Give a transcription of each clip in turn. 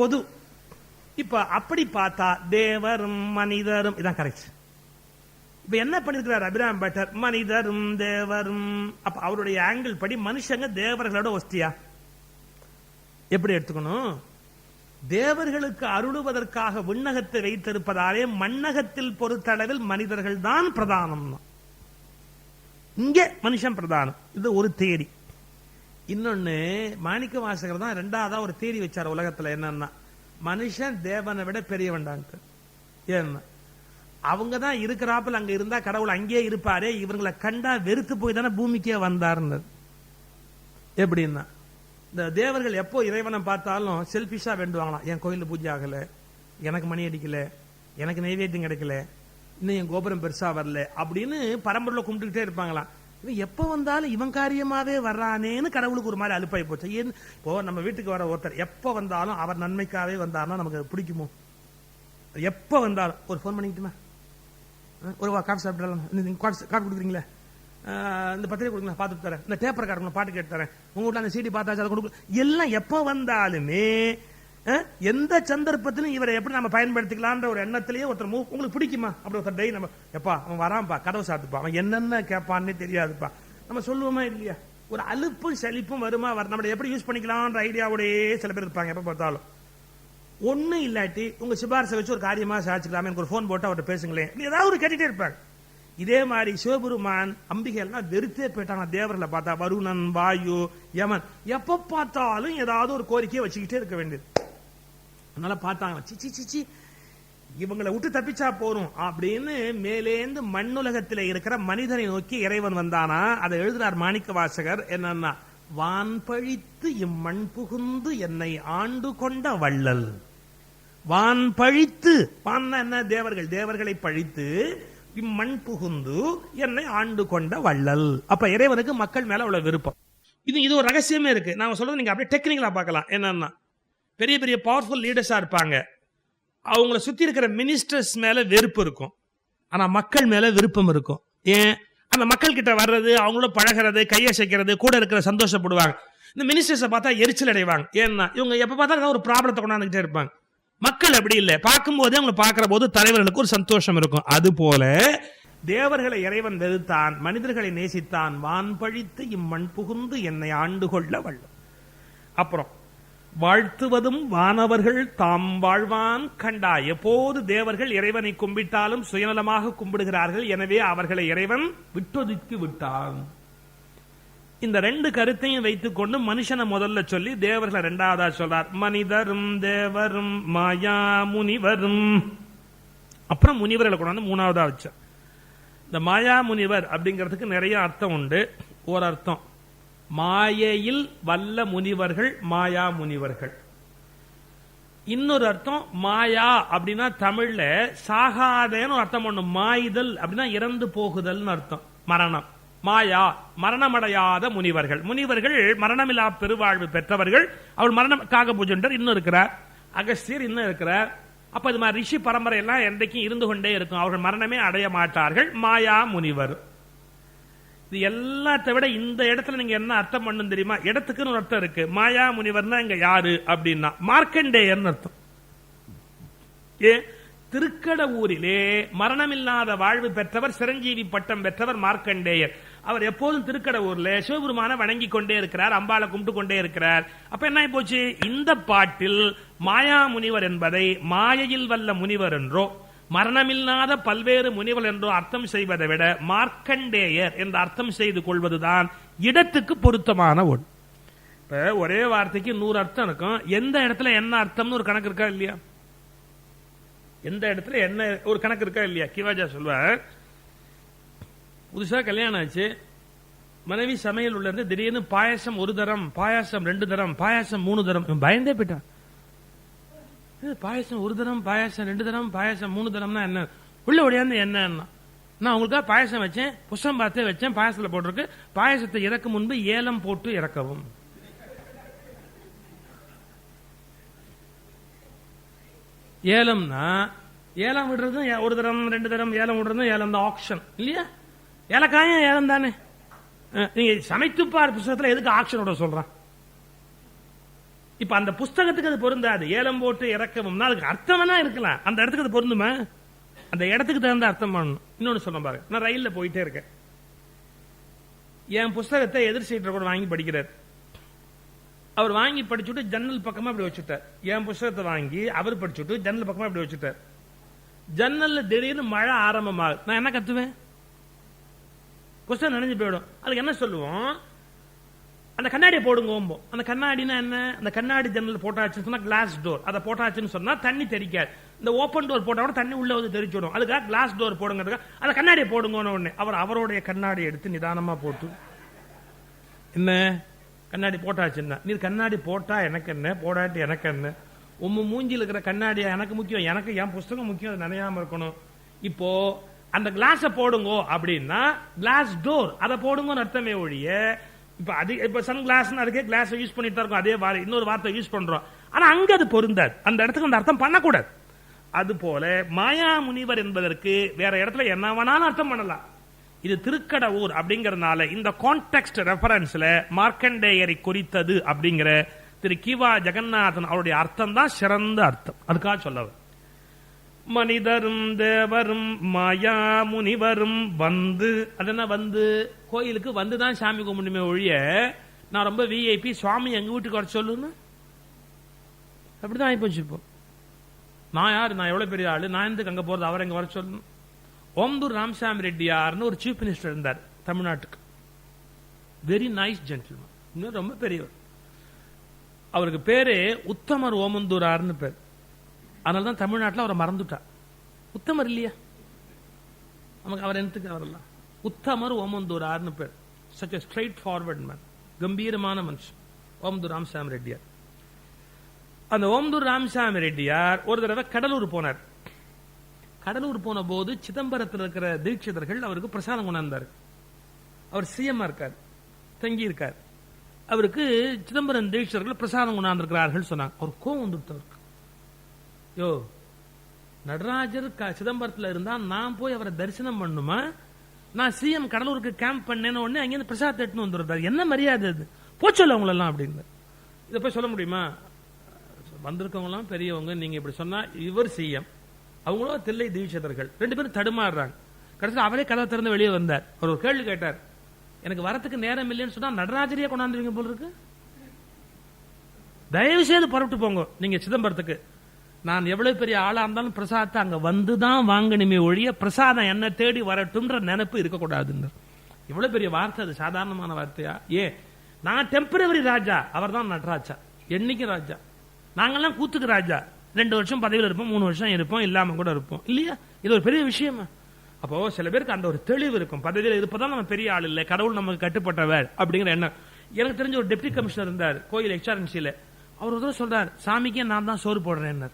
பொது. இப்ப அப்படி பார்த்தா தேவரும் மனிதரும் இதான் கரெக்ட் இப்ப என்ன பண்ணிருக்கிறார் அபிராம் பட்டர்? மனிதரும் தேவரும். அப்ப அவருடைய ஆங்கிள் படி மனுஷங்க தேவர்களோட ஒஸ்தியா? எப்படி எடுத்துக்கணும்? தேவர்களுக்கு அருளுவதற்காக விண்ணகத்தை வைத்திருப்பதாலே மண்ணகத்தில் பொறுத்தளவில் மனிதர்கள் தான் பிரதானம் இங்கே மனுஷன் பிரதானம். இது ஒரு தேடி இன்னொன்னு மாணிக்க வாசகர் தான் ரெண்டாவதா ஒரு தேடி வச்சார் உலகத்துல என்னன்னா மனுஷன் தேவனை விட பெரியவன்டான்ட்டு ஏன்னா அவங்க தான் இருக்கிறாப்புல அங்க இருந்தா கடவுள் அங்கேயே இருப்பாரே இவங்களை கண்டா வெறுத்து போய் தானே பூமிக்கே வந்தாருன்னு எப்படின்னா இந்த தேவர்கள் எப்போ இறைவனை பார்த்தாலும் செல்பிஷா வேண்டுவாங்களாம் என் கோயில் பூஜை ஆகல எனக்கு மணி அடிக்கல எனக்கு நைவேத்தியம் கிடைக்கல இன்னும் என் கோபுரம் பெருசா வரல அப்படின்னு பரம்பரையில் கும்பிட்டுக்கிட்டே இருப்பாங்களாம். இவன் எப்ப வந்தாலும் இவன் காரியமாவே வர்றானேன்னு கடவுளுக்கு ஒரு மாதிரி அலுப்பாய் போச்சு. ஏன்? இப்போ நம்ம வீட்டுக்கு வர ஒருத்தர் எப்ப வந்தாலும் அவர் நன்மைக்காவே வந்தாருன்னா நமக்கு பிடிக்குமோ? எப்ப வந்தாலும். ஒரு ஃபோன் பண்ணிக்கிட்டுமா? ஒரு வா, காஃபி சாப்பிடலாம் நீங்கள் காஃபி காஃபி கொடுக்குறீங்களா? இந்த பத்திரிகை கொடுங்க பார்த்துட்டு தரேன். இந்த டேப்பர் கார்டு பாட்டு கேட்டு தரேன். உங்க அந்த சீடி பார்த்தாச்சு அதை கொடுக்க எல்லாம் எப்போ வந்தாலுமே எந்த சந்தர்ப்பத்திலும் இவரை எப்படி நம்ம பயன்படுத்திக்கலான்ற ஒரு எண்ணத்திலேயே ஒருத்தர் மூவ் உங்களுக்கு பிடிக்குமா? அப்படி ஒருத்தர் டெய் நம்ம எப்பா அவன் வரான்ப்பா கதவை சாத்துப்பா அவன் என்னென்ன கேட்பான்னு தெரியாதுப்பா. நம்ம சொல்லுவோமா இல்லையா? ஒரு அலுப்பும் செழிப்பும் வருமா வர நம்ம எப்படி யூஸ் பண்ணிக்கலாம்ன்ற ஐடியாவோடயே சில பேர் இருப்பாங்க எப்ப பார்த்தாலும். ஒண்ணும் இல்லாட்டி உங்க சிபாரிசை வச்சு ஒரு காரியமா சாதிச்சுக்கலாமே எனக்கு ஒரு ஃபோன் போட்டு அவர்கிட்ட பேசுங்களேன். ஏதாவது ஒரு கேட்டுட்டே இருப்பாங்க. இதே மாதிரி சிவபெருமான் அம்பிகை வெறுத்தே போயிட்டாங்க தேவர்களை பார்த்தா வருணன் வாயு யமன் எப்ப பார்த்தாலும் ஏதாவது ஒரு கோரிக்கையை வச்சுக்கிட்டே இருக்க வேண்டியது. அதனால பார்த்தாங்க சிச்சி சிச்சி இவங்களை விட்டு தப்பிச்சா போறோம் அப்படின்னு மேலேந்து மண்ணுலகத்தில் இருக்கிற மனிதனை நோக்கி இறைவன் வந்தானா? அதை எழுதினார் மாணிக்க வாசகர் என்னன்னா வான் பழித்து இம்மண் புகுந்து என்னை ஆண்டு கொண்ட வள்ளல். வான் பழித்து என்ன? தேவர்கள் தேவர்களை பழித்து இம்மண் புகுந்து என்னை ஆண்டு கொண்ட வள்ளல். அப்ப இறைவனுக்கு மக்கள் மேல அவ்வளவு விருப்பம். இது இது ஒரு ரகசியமே இருக்கு. நான் சொல்றது நீங்க அப்படியே டெக்னிக்கலா பார்க்கலாம். என்னன்னா பெரிய பெரிய பவர்ஃபுல் லீடர்ஸாக இருப்பாங்க. அவங்கள சுற்றி இருக்கிற மினிஸ்டர்ஸ் மேலே வெறுப்பு இருக்கும். ஆனால் மக்கள் மேலே விருப்பம் இருக்கும். ஏன்? அந்த மக்கள் கிட்ட வர்றது அவங்களோட பழகிறது கையசைக்கிறது கூட இருக்கிற சந்தோஷப்படுவாங்க. இந்த மினிஸ்டர்ஸை பார்த்தா எரிச்சல் அடைவாங்க. ஏன்னா இவங்க எப்போ பார்த்தாலும் ஒரு ப்ராப்ளத்தை கொண்டாந்துக்கிட்டே இருப்பாங்க. மக்கள் அப்படி இல்லை. பார்க்கும்போதே அவங்களை பார்க்குற போது தலைவர்களுக்கு ஒரு சந்தோஷம் இருக்கும். அதுபோல தேவர்களை இறைவன் வெறுத்தான் மனிதர்களை நேசித்தான் வான் பழித்து இம்மண் புகுந்து என்னை ஆண்டு கொள்ள வல்லும். அப்புறம் வாழ்த்துவதும் வானவர்கள் தாம் வாழ்வான் கண்டா எப்போது தேவர்கள் இறைவனை கும்பிட்டாலும் சுயநலமாக கும்பிடுகிறார்கள். எனவே அவர்களை இறைவன் விட்டொதுக்கி விட்டான். இந்த ரெண்டு கருத்தையும் வைத்துக்கொண்டு மனுஷனை முதல்ல சொல்லி தேவர்களை ரெண்டாவதா சொல்றார். மனிதரும் தேவரும் மாயா முனிவரும். அப்புறம் முனிவர்களை கொண்டாந்து மூணாவதா வச்சார். இந்த மாயா முனிவர் அப்படிங்கிறதுக்கு நிறைய அர்த்தம் உண்டு. ஒரு அர்த்தம் மாயையில் வல்ல முனிவர்கள் மாயா முனிவர்கள். இன்னொரு அர்த்தம் மாயா அப்படின்னா தமிழ்ல சாகாதேன்னு அர்த்தம் பண்ணும் மாயுதல் அப்படின்னா இறந்து போகுதல்னு அர்த்தம் மரணம். மாயா மரணமடையாத முனிவர்கள். முனிவர்கள் மரணமில்லா பெருவாழ்வு பெற்றவர்கள். அவர் மரணம் காக பூஜெண்டர் இன்னும் இருக்கிறார். அகஸ்தியர் இன்னும் இருக்கிறார். அப்ப இது மாதிரி ரிஷி பரம்பரை எல்லாம் என்றைக்கும் இருந்து கொண்டே இருக்கும். அவர்கள் மரணமே அடைய மாட்டார்கள். மாயா முனிவர். இது எல்லாத்தை விட இந்த இடத்துல நீங்க என்ன அர்த்தம் பண்ணும் தெரியுமா? இடத்துக்குன்னு ஒரு அர்த்தம் இருக்கு. மாயா முனிவர்னா இங்க யாரு அப்படின்னா மார்க்கண்டேயர்னு அர்த்தம். திருக்கட ஊரிலே மரணமில்லாத வாழ்வு பெற்றவர் சிரஞ்சீவி பட்டம் பெற்றவர் மார்க்கண்டேயர். அவர் எப்போதும் திருக்கடவூர்ல சிவபெருமான வணங்கி கொண்டே இருக்கிறார் அம்பால கும்பிட்டு கொண்டே இருக்கிறார். அப்ப என்ன போச்சு இந்த பாட்டில் மாயா முனிவர் என்பதை மாயையில் வல்ல முனிவர் என்றோ மரணமில்லாத பல்வேறு முனிவர் என்றோ அர்த்தம் செய்வதை விட மார்க்கண்டேயர் என்று அர்த்தம் செய்து கொள்வதுதான் இடத்துக்கு பொருத்தமான ஒன்று இப்ப ஒரே வார்த்தைக்கு நூறு அர்த்தம் இருக்கும். எந்த இடத்துல என்ன அர்த்தம்னு ஒரு கணக்கு இருக்கா இல்லையா? எந்த இடத்துல என்ன ஒரு கணக்கு இருக்கா இல்லையா? கிவாஜா சொல்வார் புதுசா கல்யாணம் ஆச்சு. மனைவி சமையல் உள்ள இருந்து திடீர்னு பாயாசம் ஒரு தரம் பாயாசம் ரெண்டு தரம் பாயாசம் மூணு தரம். பயந்தே போயிட்டான். பாயசம் ஒரு தரம் பாயசம் ரெண்டு தரம் பாயாசம் மூணு தரம்னா என்ன? உள்ள ஒடியாந்து என்னன்னா? நான் உங்களுக்காக பாயசம் வச்சேன் புஷம் பார்த்தே வச்சேன் பாயாசத்துல போட்டிருக்கு. பாயசத்தை இறக்கும் முன்பு ஏலம் போட்டு இறக்கவும். ஏலம்னா ஏலம் விடுறதும் ஒரு தரம் ரெண்டு தரம் ஏலம் விடுறதும் ஏலம் தான் ஆக்ஷன் இல்லையா? ஏலக்காயும் ஏலம் தானே? நீங்க சமைத்துப்பார் புத்தகத்துல எதுக்கு ஆக்ஷன் விட சொல்றான்? இப்ப அந்த புஸ்தகத்துக்கு அது பொருந்தாது. ஏலம் போட்டு இறக்கவும்னா அதுக்கு அர்த்தம் வேணா இருக்கலாம். அந்த இடத்துக்கு அது பொருந்துமா? அந்த இடத்துக்கு தகுந்த அர்த்தம் பண்ணணும். இன்னொன்னு சொன்ன பாருங்க. நான் ரயில்ல போயிட்டே இருக்கேன். என் புஸ்தகத்தை எதிர் சீட்டர் கூட வாங்கி படிக்கிறார். அவர் வாங்கி படிச்சுட்டு ஜன்னல் பக்கமா அப்படி வச்சுட்டார். என் புஸ்தகத்தை வாங்கி அவர் படிச்சுட்டு ஜன்னல் பக்கமா அப்படி வச்சுட்டார். ஜன்னல்ல திடீர்னு மழை ஆரம்பமாகும் நான் என்ன கத்துவேன்? புஸ்தகம் நனைஞ்சு போயிடும். அதுக்கு என்ன சொல்லுவோம்? அந்த கண்ணாடியை போடுங்க ஓம்போம் அந்த கண்ணாடினா என்ன? அந்த கண்ணாடி ஜன்னல் போட்டாச்சுன்னு சொன்னா கிளாஸ் டோர் அதை போட்டாச்சுன்னு சொன்னா தண்ணி தெரிக்காது இந்த ஓப்பன் டோர் போட்டா கூட தண்ணி உள்ள வந்து தெரிச்சுடும் அதுக்காக கிளாஸ் டோர் போடுங்கிறதுக்காக அந்த கண்ணாடியை போடுங்கன்னு உடனே அவர் அவருடைய கண்ணாடி எடுத்து நிதானமா போட்டு. என்ன? கண்ணாடி போட்டாச்சுன்னா நீ கண்ணாடி போட்டா எனக்கு என்ன? போடாட்டி எனக்கு என்ன? உம்ம மூஞ்சில் இருக்கிற கண்ணாடியா எனக்கு முக்கியம். எனக்கு என் புஸ்தகம் முக்கியம். அது இருக்கணும். இப்போ அந்த கிளாஸை போடுங்கோ அப்படின்னா கிளாஸ் டோர் அதை போடுங்கன்னு அர்த்தமே ஒழிய இப்போ அது இப்போ சன் கிளாஸ்னு அதுக்கே கிளாஸை யூஸ் பண்ணிட்டு தான் இருக்கும். அதே வார்த்தை இன்னொரு வார்த்தை யூஸ் பண்ணுறோம் ஆனால் அங்கே அது பொருந்தாது. அந்த இடத்துக்கு அந்த அர்த்தம் பண்ணக்கூடாது. அதுபோல மாயா முனிவர் என்பதற்கு வேற இடத்துல என்ன வேணாலும் அர்த்தம் பண்ணலாம். இது திருக்கடவுர் அப்படிங்கறதுனால இந்த கான்டெக்ட் ரெஃபரன்ஸ்ல மார்க்கண்டேயரை குறித்தது அப்படிங்கிற திரு கிவா ஜெகநாதன் அவருடைய அர்த்தம் தான் சிறந்த அர்த்தம். அதுக்காக சொல்லவர் மனிதரும் தேவரும் மாயா முனிவரும் வந்து. அதென்ன வந்து? கோயிலுக்கு வந்து தான் சாமி கும்பிடுமே ஒழிய நான் ரொம்ப விஐபி சுவாமி எங்க வீட்டுக்கு வர சொல்லுன்னு? அப்படிதான் ஆயிப்போச்சு இப்போ. நான் யார்? நான் எவ்வளவு பெரிய ஆளு? நான் எந்த அங்க போறது? அவர் எங்க வர சொல்லணும்? ஓம்பூர் ராமசாமி ரெட்டியார்னு ஒரு சீஃப் மினிஸ்டர் இருந்தார் தமிழ்நாட்டுக்கு. வெரி நைஸ் ஜென்டில்மேன் இன்னும் ரொம்ப பெரியவர். அவருக்கு பேரு உத்தமர் ஓமந்தூரார்னு பேர். அதனால தான் தமிழ்நாட்டில் அவரை மறந்துட்டா. உத்தமர் இல்லையா? நமக்கு அவர் என்னத்துக்கு அவரெல்லாம் உத்தமர் ஓமந்தூரார்னு பேர். சச் ஸ்ட்ரைட் ஃபார்வர்ட் மேன் கம்பீரமான மனுஷன். ஓமந்தூர் ராமசாமி ரெட்டியார். அந்த ஓமந்தூர் ராமசாமி ரெட்டியார் ஒரு தடவை கடலூர் போனார். கடலூர் போன போது சிதம்பரத்தில் இருக்கிற தீட்சிதர்கள் அவருக்கு பிரசாதம் கொண்டாந்தார். அவர் சிஎம்மா இருக்கார் தங்கி இருக்கார். அவருக்கு சிதம்பரம் தீட்சிதர்கள் பிரசாதம் கொண்டாந்திருக்கிறார்கள் சொன்னாங்க. அவர் கோவம் வந்துட்டு அவருக்கு. யோ நடராஜர் க- சிதம்பரத்துல இருந்தா நான் போய் அவரை தரிசனம் பண்ணுமா? நான் சிஎம் கடலூருக்கு கேம்ப் பண்ணேன்னு உடனே அங்கேருந்து பிரசாத் எட்டுன்னு வந்துருந்தார் என்ன மரியாதை அது? போச்சொல்ல அவங்களெல்லாம் அப்படின்னு. இதை போய் சொல்ல முடியுமா? வந்திருக்கவங்களாம் பெரியவங்க நீங்க இப்படி சொன்னா இவர் சிஎம் அவங்களோ தில்லை தீட்சிதர்கள். ரெண்டு பேரும் தடுமாறுறாங்க. கடைசியில் அவரே கதவை திறந்து வெளியே வந்தார். அவர் ஒரு கேள்வி கேட்டார். எனக்கு வரத்துக்கு நேரம் இல்லைன்னு சொன்னா நடராஜரியா கொண்டாந்துருவீங்க போல இருக்கு. தயவு செய்து புறப்பட்டு போங்க. நீங்க சிதம்பரத்துக்கு. நான் எவ்வளவு பெரிய ஆளா இருந்தாலும் பிரசாதத்தை அங்க வந்துதான் வாங்கணுமே ஒழிய பிரசாதம் என்ன தேடி வரட்டும்ன்ற நினைப்பு இருக்கக்கூடாதுன்னு எவ்வளவு பெரிய வார்த்தை அது சாதாரணமான வார்த்தையா? ஏ நான் டெம்பரவரி ராஜா அவர் தான் நடராஜா. என்னைக்கு ராஜா? நாங்கெல்லாம் கூத்துக்கு ராஜா. ரெண்டு வருஷம் பதவியில் இருப்போம் மூணு வருஷம் இருப்போம் இல்லாம கூட இருப்போம். இல்லையா? இது ஒரு பெரிய விஷயமா? அப்போ சில பேருக்கு அந்த ஒரு தெளிவு இருக்கும். பதவியில் இருப்பதான் நம்ம பெரிய ஆள் இல்லை கடவுள் நமக்கு கட்டுப்பட்டவர் அப்படிங்கிற எண்ணம். எனக்கு தெரிஞ்ச ஒரு டெப்டி கமிஷனர் இருந்தார் கோயில் எக்ஸ்ஆர்என்சியில அவர் ஒரு தடவை சொல்றார் சாமிக்கே நான் தான் சோறு போடுறேன்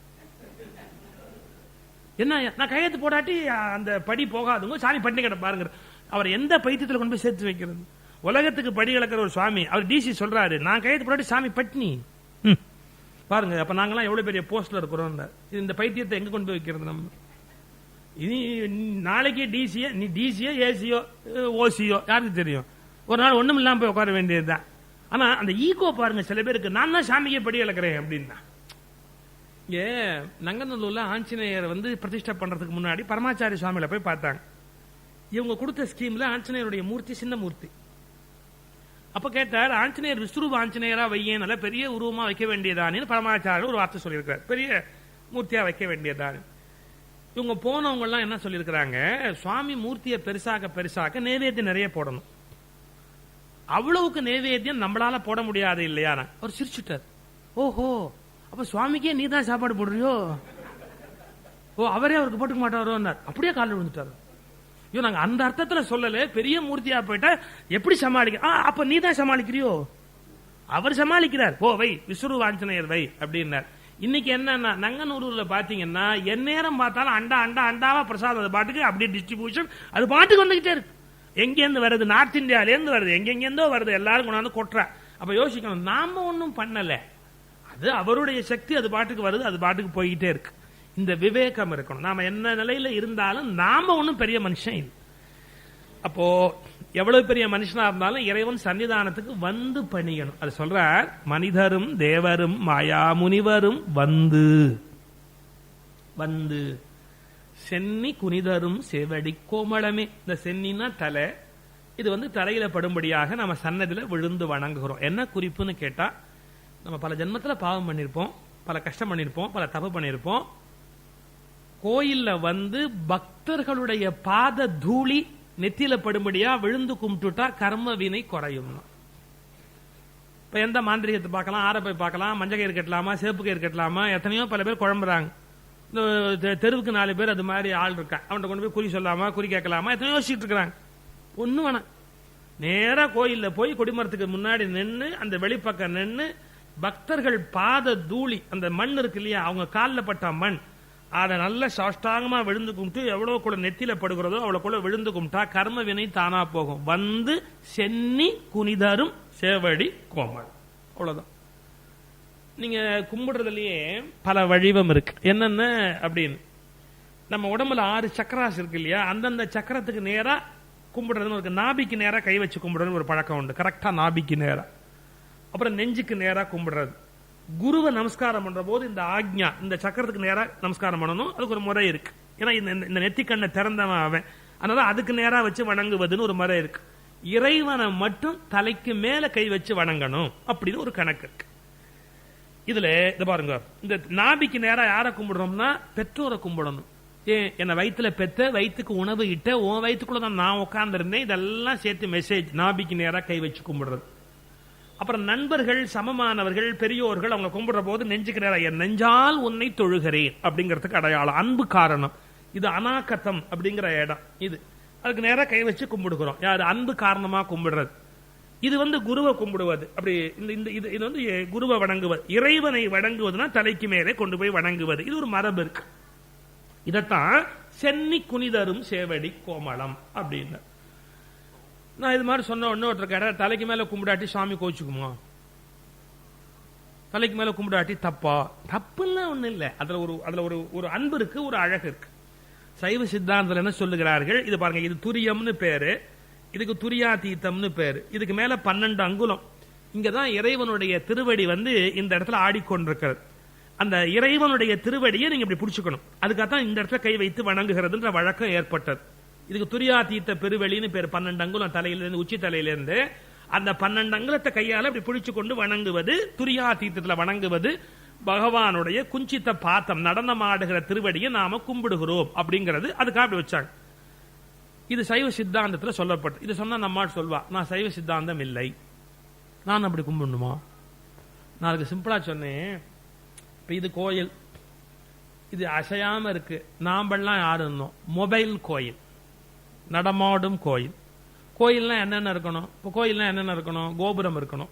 என்ன நான் கையெழுத்து போடாட்டி அந்த படி போகாதுங்க சாமி பண்ணி கிட பாருங்க. அவர் எந்த பைத்தியத்தில் கொண்டு போய் சேர்த்து வைக்கிறது? உலகத்துக்கு படி இழக்கிற ஒரு சுவாமி அவர் டிசி சொல்றாரு நான் கையெழுத்து போடாட்டி சாமி பட்னி. பாருங்க அப்ப நாங்கெல்லாம் எவ்வளவு பெரிய போஸ்ட்ல இருக்கிறோம் இந்த பைத்தியத்தை எங்க கொண்டு போய் வைக்கிறது நம்ம? இனி நாளைக்கு டிசியோ நீ டிசியோ ஏசியோ ஓசியோ யாருக்கு தெரியும்? ஒரு நாள் ஒண்ணும் இல்லாம போய் உட்கார வேண்டியதுதான். ஆனா அந்த ஈகோ பாருங்க சில பேருக்கு நான் தான் சாமிக்கே படி இழக்கிறேன் அப்படின்னா. இங்க நங்கநல்லூர்ல ஆஞ்சநேயர் வந்து பிரதிஷ்டை பண்றதுக்கு முன்னாடி பரமாச்சாரி சுவாமியில போய் பார்த்தாங்க. இவங்க கொடுத்த ஸ்கீம்ல ஆஞ்சநேயருடைய மூர்த்தி சின்ன மூர்த்தி. அப்ப கேட்டார் ஆஞ்சநேயர் விஸ்வரூப ஆஞ்சநேயரா வையேன் நல்ல பெரிய உருவமா வைக்க வேண்டியதானு பரமாச்சாரியர் ஒரு வார்த்தை சொல்லியிருக்காரு. பெரிய மூர்த்தியா வைக்க வேண்டியதானு. இவங்க போனவங்க எல்லாம் என்ன சொல்லியிருக்கிறாங்க சுவாமி மூர்த்தியை பெருசாக்க பெருசாக்க நைவேத்தியம் நிறைய போடணும். அவ்வளவுக்கு நைவேத்தியம் நம்மளால போட முடியாது இல்லையா அவர் சிரிச்சுட்டார். ஓஹோ அப்ப சுவாமிக்கே நீ தான் சாப்பாடு போடுறியோ? ஓ அவரே அவருக்கு போட்டுக்க மாட்டாரோன்னார் அப்படியே காலில் விழுந்துட்டாரு. ஐயோ நாங்க அந்த அர்த்தத்துல சொல்லல. பெரிய மூர்த்தியா போயிட்டா எப்படி சமாளிக்க ஆ, அப்ப நீ தான் சமாளிக்கிறியோ? அவர் சமாளிக்கிறார். ஓ வை விஸ்வரு வாஞ்சனையர் வை அப்படின்னார். இன்னைக்கு என்னன்னா நங்கநூரூர்ல பாத்தீங்கன்னா எந்நேரம் பார்த்தாலும் அண்டா அண்டா அண்டாவா பிரசாதம். அது பாட்டுக்கு அப்படியே டிஸ்ட்ரிபியூஷன் அது பாட்டுக்கு வந்துகிட்டே இருக்கு. எங்கேருந்து வருது? நார்த் இந்தியாலேருந்து வருது. எங்கெங்கேருந்தோ வருது. எல்லாரும் கொண்டாந்து கொட்டுறா. அப்ப யோசிக்கணும். நாம ஒன்றும் பண்ணலை. அது அவருடைய சக்தி அது பாட்டுக்கு வருது அது பாட்டுக்கு போய்கிட்டே இருக்கு. இந்த விவேகம் இருக்கணும். நாம என்ன நிலையில இருந்தாலும் நாம ஒன்றும் பெரிய மனுஷன் இல்லை. அப்போ எவ்வளவு பெரிய மனுஷனா இருந்தாலும் இறைவன் சன்னிதானத்துக்கு வந்து பணியணும். அது சொல்றார் மனிதரும் தேவரும் மாயா முனிவரும் வந்து. வந்து. சென்னி குனிதரும் செவடி கோமளமே. இந்த சென்னின்னா தலை. இது வந்து தலையில படும்படியாக நம்ம சன்னதியில விழுந்து வணங்குகிறோம். என்ன குறிப்புன்னு கேட்டா நம்ம பல ஜென்மத்தில் பாவம் பண்ணியிருப்போம் பல கஷ்டம் பண்ணியிருப்போம் பல தப்பு பண்ணியிருப்போம் கோயில்ல வந்து பக்தர்களுடைய பாத தூளி நெத்தியில படும்படியா விழுந்து கும்பிட்டுட்டா கர்ம வினை குறையும். இப்ப எந்த மாந்திரிகத்தை பார்க்கலாம் ஆரப்பை போய் பார்க்கலாம் மஞ்சள் கயிறு கட்டலாமா சேப்பு கயிறு கட்டலாமா எத்தனையோ பல பேர் குழம்புறாங்க. இந்த தெருவுக்கு நாலு பேர் அது மாதிரி ஆள் இருக்கான் அவன்கிட்ட கொண்டு போய் குறி சொல்லாமா குறி கேட்கலாமா எத்தனையோ யோசிச்சுட்டு இருக்கிறாங்க. ஒன்றும் வேணாம். நேராக கோயிலில் போய் கொடிமரத்துக்கு முன்னாடி நின்று அந்த வெளிப்பக்கம் நின்று பக்தர்கள் பாத தூளி அந்த மண் இருக்கு இல்லையா அவங்க காலில் பட்ட மண் அதை நல்ல சாஷ்டாங்கமா விழுந்து கும்பிட்டு எவ்வளவு கூட நெத்தியில படுகிறதோ அவ்வளவு கூட விழுந்து கும்பிட்டா கர்ம வினை தானா போகும். வந்து சென்னி குனிதரும் சேவடி கோமல். அவ்வளவுதான். நீங்க கும்பிடுறதுலயே பல வடிவம் இருக்கு. என்னென்ன அப்படின்னு. நம்ம உடம்புல ஆறு சக்கராஸ் இருக்கு இல்லையா அந்தந்த சக்கரத்துக்கு நேரா கும்பிடுறதுன்னு இருக்கு. நாபிக்கு நேரா கை வச்சு கும்பிடுறதுன்னு ஒரு பழக்கம் உண்டு. கரெக்டா நாபிக்கு நேரா. அப்புறம் நெஞ்சுக்கு நேராக கும்பிடுறது. குருவை நமஸ்காரம் பண்ற போது இந்த ஆக்ஞா இந்த சக்கரத்துக்கு நேராக நமஸ்காரம் பண்ணணும். அதுக்கு ஒரு முறை இருக்கு. ஏன்னா இந்த இந்த- இந்த நெத்திக்கண்ணை திறந்தவன் அவன். அதனால அதுக்கு நேராக வச்சு வணங்குவதுன்னு ஒரு முறை இருக்கு. இறைவனை மட்டும் தலைக்கு மேல கை வச்சு வணங்கணும் அப்படின்னு ஒரு கணக்கு இருக்கு. இதுல இது பாருங்க. இந்த நாபிக்கு நேரா யாரை கும்பிடுறோம்னா பெற்றோரை கும்பிடணும். ஏன்? என்ன வயிற்றுல பெத்த வயிற்றுக்கு உணவு இட்ட உன் வயிற்றுக்குள்ள தான் நான் உட்காந்துருந்தேன் இதெல்லாம் சேர்த்து மெசேஜ் நாபிக்கு நேரா கை வச்சு கும்பிடுறது. அப்புறம் நண்பர்கள் சமமானவர்கள் பெரியோர்கள் அவங்க கும்பிடுற போது நெஞ்சுக்கு என் நெஞ்சால் உன்னை தொழுகிறேன் அப்படிங்கிறதுக்கு அடையாளம். அன்பு காரணம். இது அனாக்கத்தம் அப்படிங்கிற இடம். இது. அதுக்கு நேராக கை வச்சு கும்பிடுகிறோம். யார்? அன்பு காரணமா கும்பிடுறது. இது வந்து குருவை கும்பிடுவது. அப்படி இந்த இந்த இது இது வந்து குருவை வணங்குவது. இறைவனை வணங்குவதுனா தலைக்கு மேலே கொண்டு போய் வணங்குவது. இது ஒரு மரபு இருக்கு. இதத்தான் சென்னி குனிதரும் சேவடி கோமளம் அப்படின்னு. நான் இது மாதிரி சொன்ன உடனே ஒருத்தர் கேட்டார் தலைக்கு மேல கும்பிடாட்டி சாமி கோச்சுக்குமா தலைக்கு மேல கும்பிடாட்டி தப்பா? தப்புலாம் ஒண்ணு இல்ல. அதுல ஒரு அதுல ஒரு ஒரு அன்பு இருக்கு ஒரு அழகு இருக்கு. சைவ சித்தாந்தத்தில் என்ன சொல்லுகிறார்கள்? இது பாருங்க இது துரியம்னு பேரு இதுக்கு துரியா தீத்தம்னு பேரு இதுக்கு மேல பன்னெண்டு அங்குலம். இங்கதான் இறைவனுடைய திருவடி வந்து இந்த இடத்துல ஆடிக்கொண்டிருக்கிறது. அந்த இறைவனுடைய திருவடியை நீங்க இப்படி பிடிச்சுக்கணும். அதுக்காகத்தான் இந்த இடத்துல கை வைத்து வணங்குகிறதுன்ற வழக்கம் ஏற்பட்டது. இதுக்கு துரியா தீர்த்த பெருவெளின்னு பேர். பன்னெண்டு அங்குலம் தலையிலிருந்து உச்சி தலையிலிருந்து. அந்த பன்னெண்டு அங்குலத்தை கையால் அப்படி பிடிச்சு கொண்டு வணங்குவது துரியா தீர்த்தத்தில் வணங்குவது பகவானுடைய குஞ்சித்த பாத்தம் நடனமாடுகிற திருவடியை நாம கும்பிடுகிறோம் அப்படிங்கிறது அதுக்காக அப்படி வச்சாங்க. இது சைவ சித்தாந்தத்தில் சொல்லப்பட்டு இது சொன்னா நம்மால் சொல்வா நான் சைவ சித்தாந்தம் இல்லை. நான் அப்படி கும்பிடணுமா? நான் அதுக்கு சிம்பிளா சொன்னேன் இப்போ இது கோயில். இது அசையாம இருக்கு. நாம்பெல்லாம் யாரு இருந்தோம்? மொபைல் கோயில். நடமாடும் கோயில். கோயில்னா என்னென்ன இருக்கணும்? இப்போ கோயில்னா என்னென்ன இருக்கணும்? கோபுரம் இருக்கணும்.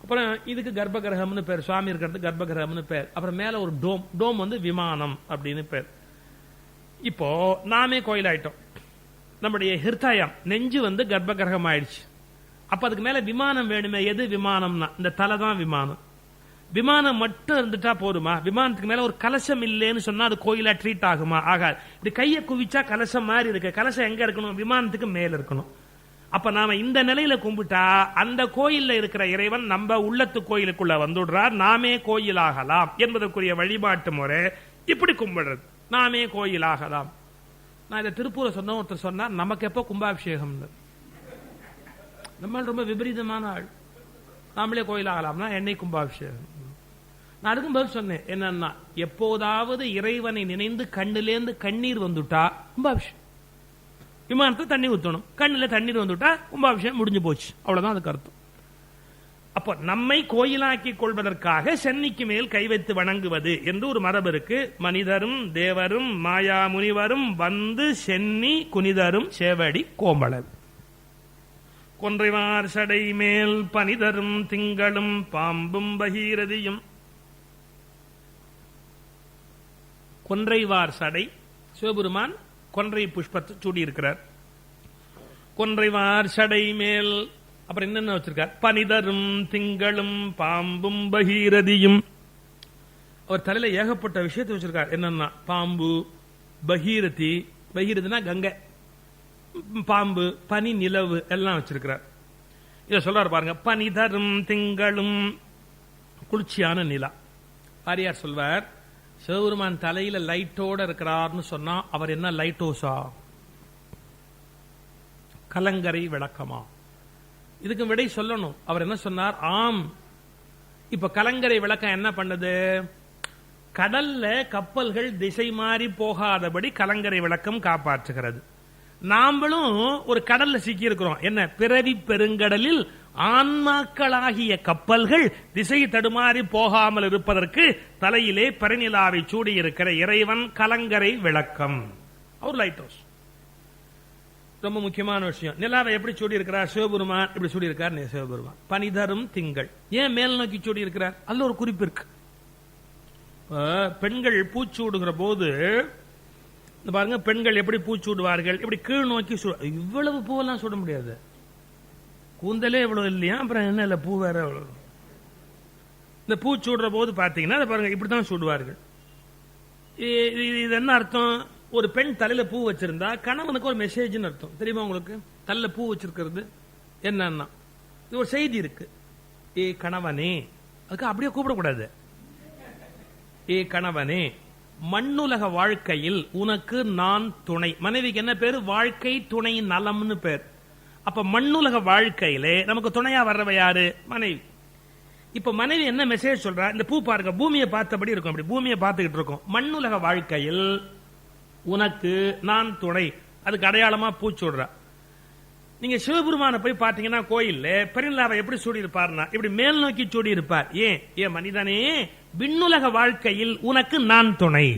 அப்புறம் இதுக்கு கர்ப்பகிரகம்னு பேர் சுவாமி இருக்கிறது கர்ப்பகிரகம்னு பேர். அப்புறம் மேலே ஒரு டோம் டோம் வந்து விமானம் அப்படின்னு பேர். இப்போ நாமே கோயில் ஆயிட்டோம் நம்முடைய ஹிருதயம் நெஞ்சு வந்து கர்ப்பகிரகம் ஆயிடுச்சு. அப்போ அதுக்கு மேலே விமானம் வேணுமே? எது விமானம்னா? இந்த தலை தான் விமானம். விமானம் மட்டும் இருந்துட்டா போதுமா? விமானத்துக்கு மேல ஒரு கலசம் இல்லைன்னு சொன்னா அது கோயிலா ட்ரீட் ஆகுமா? ஆகாது. இது கையை குவிச்சா கலசம் மாதிரி இருக்கு. கலசம் எங்க இருக்கணும்? விமானத்துக்கு மேல இருக்கணும். அப்ப நாம இந்த நிலையில கும்பிட்டா அந்த கோயில்ல இருக்கிற இறைவன் நம்ம உள்ளத்து கோயிலுக்குள்ள வந்துடுறார். நாமே கோயிலாகலாம் என்பதற்குரிய வழிபாட்டு முறை இப்படி கும்பிடுறது. நாமே கோயிலாகலாம். நான் இதை திருப்பூரை சொன்ன ஒருத்தர் சொன்னா நமக்கு எப்போ கும்பாபிஷேகம் நம்ம ரொம்ப விபரீதமான ஆள். நாமளே கோயிலாகலாம்னா என்னை கும்பாபிஷேகம்? நான் அதுக்கும் பதில் சொன்னேன். என்னன்னா எப்போதாவது இறைவனை நினைந்து கண்ணிலேந்து கண்ணீர் வந்துட்டா கும்பாபிஷேகம். விமானத்தை தண்ணி ஊற்றணும் கண்ணுல தண்ணீர் வந்துட்டா கும்பாபிஷேகம் முடிஞ்சு போச்சு. அவ்வளோதான் அதுக்கு அர்த்தம். அப்போ நம்மை கோயிலாக்கி கொள்வதற்காக சென்னிக்கு மேல் கை வைத்து வணங்குவது என்று ஒரு மரபு இருக்கு. மனிதரும் தேவரும் மாயா முனிவரும் வந்து சென்னி குனிதரும் சேவடி கோம்பளர் கொன்றைவார் சடை மேல் பனிதரும் திங்களும் பாம்பும் பகீரதியும். கொன்றைவார் சடை சிவபெருமான் கொன்றை புஷ்பத்தை சூடியிருக்கிறார். கொன்றைவார் சடை மேல் அப்புறம் என்னென்ன வச்சிருக்கார்? பனிதரும் திங்களும் பாம்பும் பகீரதியும். அவர் தலையில ஏகப்பட்ட விஷயத்தை வச்சிருக்கார். என்னன்னா பாம்பு பகீரதி பகீரதினா கங்கை. பாம்பு பனி நிலவு எல்லாம் வச்சிருக்கிறார். இதை சொல்றாரு பாருங்க பனிதரும் திங்களும் குளிர்ச்சியான நிலா. பாரியார் சொல்வார் சிவபெருமான் தலையில லைட்டோட இருக்கிறார்னு சொன்னா அவர் என்ன லைட் ஹவுஸா கலங்கரை விளக்கமா. இதுக்கு விடை சொல்லணும். அவர் என்ன சொன்னார்? ஆம். இப்ப கலங்கரை விளக்கம் என்ன பண்ணுது? கடல்ல கப்பல்கள் திசை மாறி போகாதபடி கலங்கரை விளக்கம் காப்பாற்றுகிறது. நாமளும் ஒரு கடல்ல சிக்கி இருக்கிறோம் என்ன? பிறவி பெருங்கடலில் ஆன்மாக்களாகிய கப்பல்கள் திசை தடுமாறி போகாமல் இருப்பதற்கு தலையிலே பரிநிலாவை சூடியிருக்கிற இறைவன் கலங்கரை விளக்கம். அவர் லைட் ஹவுஸ் ரொம்ப முக்கியமான விஷயம். நிலாவை எப்படி சூடி இருக்கிறார் சிவபெருமான் இப்படி சூடி இருக்கார் சிவபெருமான். பனிதரும் திங்கள். ஏன் மேல் நோக்கி சூடி இருக்கிறார் அல்ல ஒரு குறிப்பு இருக்கு. பெண்கள் பூச்சூடுகிற போது இந்த பாருங்க பெண்கள் எப்படி பூச்சூடுவார்கள் இப்படி கீழ் நோக்கி இவ்வளவு பூவெல்லாம் சுட முடியாது. கூந்தலே இவ்வளவு இல்லையா? அப்புறம் என்ன இல்லை? பூ வேற எவ்வளவு இந்த பூ சூடுற போது பாத்தீங்கன்னா அதை பாருங்க இப்படித்தான் சூடுவார்கள். இது என்ன அர்த்தம்? ஒரு பெண் தலையில பூ வச்சிருந்தா கணவனுக்கு ஒரு மெசேஜ்னு அர்த்தம். தெரியுமா உங்களுக்கு? தலையில பூ வச்சிருக்கிறது என்னன்னா இது ஒரு செய்தி இருக்கு. ஏ கணவனே அதுக்கு அப்படியே கூப்பிடக்கூடாது. ஏ கணவனே மண்ணுலக வாழ்க்கையில் உனக்கு நான் துணை. மனைவிக்கு என்ன பேரு? வாழ்க்கை துணை நலம்னு பேர். அப்ப மண்ணுலக வாழ்க்கையிலே நமக்கு துணையா வர்றவ யாரு? மனைவி. இப்ப மனைவி என்ன மெசேஜ் சொல்றா? இந்த பூ பாருங்க பூமியை பார்த்தபடி இருக்கும். அப்படி பூமியை பார்த்துக்கிட்டு இருக்கும். மண்ணுலக வாழ்க்கையில் உனக்கு நான் துணை. அதுக்கு அடையாளமா பூ சொல்றா. நீங்க சிவபெருமான போய் பாத்தீங்கன்னா கோயில்ல பெருநிலாவை எப்படி சூடி இருப்பார்னா இப்படி மேல் நோக்கி சூடி இருப்பார் ஏன்? ஏன் மனிதனே விண்ணுலக வாழ்க்கையில் உனக்கு நான் துணை.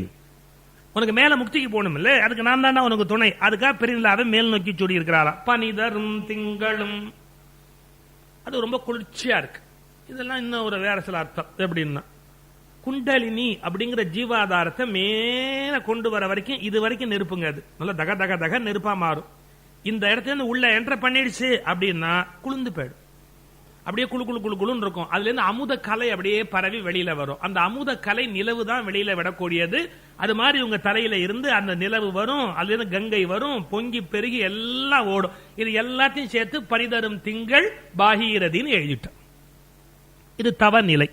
உனக்கு மேல முக்திக்கு போகணும் இல்ல? அதுக்கு நான் தாண்டா உனக்கு துணை. அதுக்காக பெருநிலாவை மேல் நோக்கி சூடி இருக்கிறாரா பனிதரும் திங்களும். அது ரொம்ப குளிர்ச்சியா இருக்கு. இதெல்லாம் இன்னும் ஒரு வேற சில அர்த்தம். எப்படின்னா குண்டலினி அப்படிங்கிற ஜீவாதாரத்தை மேல கொண்டு வர வரைக்கும் இது வரைக்கும் நெருப்புங்க அது. நல்லா தக தக தக நெருப்பா மாறும். இந்த இடத்துல இருந்து உள்ள என்டர் பண்ணிடுச்சு அப்படின்னா குளிர்ந்து போயிடும். அப்படியே குளு குழு குழு குளுன்னு இருக்கும். அதுல இருந்து அமுத கலை அப்படியே பரவி வெளியில வரும். அந்த அமுத கலை நிலவு தான் வெளியில விடக்கூடியது. அது மாதிரி உங்க தலையில இருந்து அந்த நிலவு வரும். அதுல இருந்து கங்கை வரும். பொங்கி பெருகி எல்லாம் ஓடும். இது எல்லாத்தையும் சேர்த்து பரிதரும் திங்கள் பாகீரதின்னு எழுதிட்டோம். இது தவநிலை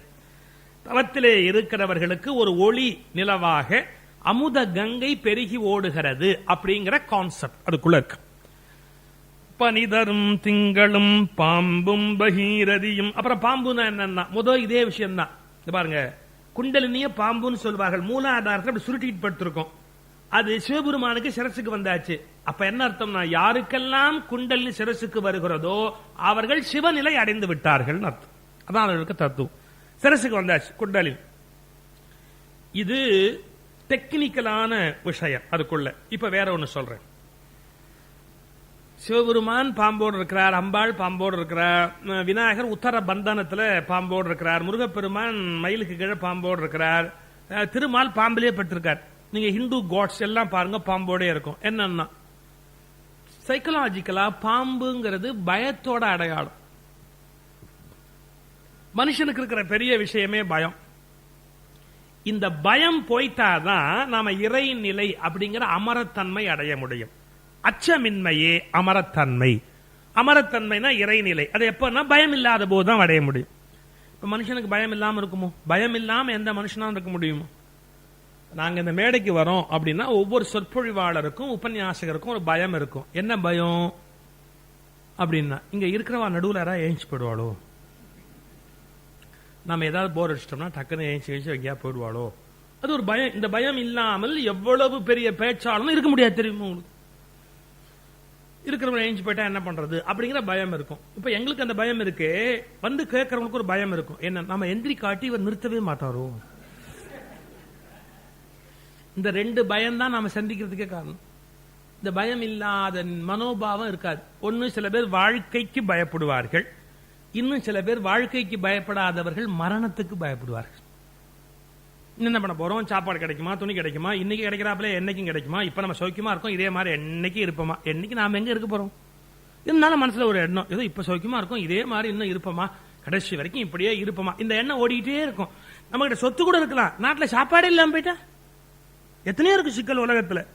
தவத்திலே இருக்கிறவர்களுக்கு ஒரு ஒளி நிலவாக அமுத கங்கை பெருகி ஓடுகிறது அப்படிங்கிற கான்செப்ட் அதுக்குள்ள இருக்கு. பனிதரும் திங்களும் பாம்பும் பகீரதியும். அப்புறம் பாம்புனா என்னன்னா முதல் இதே விஷயம் தான் பாருங்க குண்டலினிய பாம்புன்னு சொல்வார்கள். மூலாதாரத்தை அப்படி சுருட்டிட்டு படுத்திருக்கோம் அது சிவபெருமானுக்கு சிரசுக்கு வந்தாச்சு. அப்ப என்ன அர்த்தம்னா யாருக்கெல்லாம் குண்டலினி சிரசுக்கு வருகிறதோ அவர்கள் சிவநிலை அடைந்து விட்டார்கள் அர்த்தம். அதான் அவர்களுக்கு தத்துவம். சிரசுக்கு வந்தாச்சு குண்டலின். இது டெக்னிக்கலான விஷயம் அதுக்குள்ள. இப்ப வேற ஒன்னு சொல்றேன். சிவபெருமான் பாம்போடு இருக்கிறார் அம்பாள் பாம்போடு இருக்கிறார் விநாயகர் உத்தர பந்தனத்துல பாம்போடு இருக்கிறார் முருகப்பெருமான் மயிலுக்கு கீழே பாம்போடு இருக்கிறார் திருமால் பாம்பிலே பட்டிருக்கார் நீங்க ஹிந்து காட்ஸ் எல்லாம் பாருங்க பாம்போடே இருக்கும். என்னன்னா சைக்கலாஜிக்கலா பாம்புங்கிறது பயத்தோட அடையாளம். மனுஷனுக்கு இருக்கிற பெரிய விஷயமே பயம். இந்த பயம் போயிட்டாதான் நாம இறைநிலை அப்படிங்கிற அமரத்தன்மை அடைய முடியும். அச்சமின்மையே அமரத்தன்மை. அமரத்தன்மைனா இறைநிலை. அது எப்பன்னா பயம் இல்லாத போதுதான் அடைய முடியும். இப்ப மனுஷனுக்கு பயம் இல்லாம இருக்குமோ? பயம் இல்லாம எந்த மனுஷனா இருக்க முடியுமோ? நாங்க இந்த மேடைக்கு வரோம் அப்படின்னா ஒவ்வொரு சொற்பொழிவாளருக்கும் உபன்யாசகருக்கும் ஒரு பயம் இருக்கும். என்ன பயம்? அப்படின்னா இங்க இருக்கிறவா நடுவுல யாராவது ஏஞ்சி போயிடுவாளோ நம்ம ஏதாவது போர் அடிச்சிட்டோம்னா டக்குன்னு ஏஞ்சி ஏஞ்சி எங்கேயா போயிடுவாளோ? அது ஒரு பயம். இந்த பயம் இல்லாமல் எவ்வளவு பெரிய பேச்சாலும் இருக்க முடியாது தெரியுமா உங்களுக்கு? இருக்கிறவங்க ஏஞ்சி போயிட்டா என்ன பண்றது? அப்படிங்கிற பயம் இருக்கும். இப்ப எங்களுக்கு அந்த பயம் இருக்கு. வந்து கேட்கறவங்களுக்கு ஒரு பயம் இருக்கும். என்ன நம்ம எந்திரி காட்டி இவர் நிறுத்தவே மாட்டாரோ? இந்த ரெண்டு பயம் தான் நாம சந்திக்கிறதுக்கே காரணம். இந்த பயம் இல்லாத மனோபாவம் இருக்காது. ஒன்னு சில பேர் வாழ்க்கைக்கு பயப்படுவார்கள். இன்னும் சில பேர் வாழ்க்கைக்கு பயப்படாதவர்கள் மரணத்துக்கு பயப்படுவார்கள். என்ன பண்ண போறோம். சாப்பாடு கிடைக்குமா? துணி கிடைக்குமா? இன்னைக்கு கிடைக்கிறாப்புல என்னைக்கும் கிடைக்குமா? இப்ப நம்ம சௌக்கியமா இருக்கோம். இதே மாதிரி என்னைக்கு இருப்போமா? என்னைக்கு நாம எங்க இருக்க போறோம்? இருந்தாலும் மனசுல ஒரு எண்ணம். ஏதோ இப்ப சௌக்கியமா இருக்கும். இதே மாதிரி இன்னும் இருப்போமா? கடைசி வரைக்கும் இப்படியே இருப்போமா? இந்த எண்ணம் ஓடிக்கிட்டே இருக்கும். நம்ம கிட்ட சொத்து கூட இருக்கலாம். நாட்டுல சாப்பாடே இல்லாம போயிட்டா? எத்தனையோ இருக்கு சிக்கல் உலகத்துல.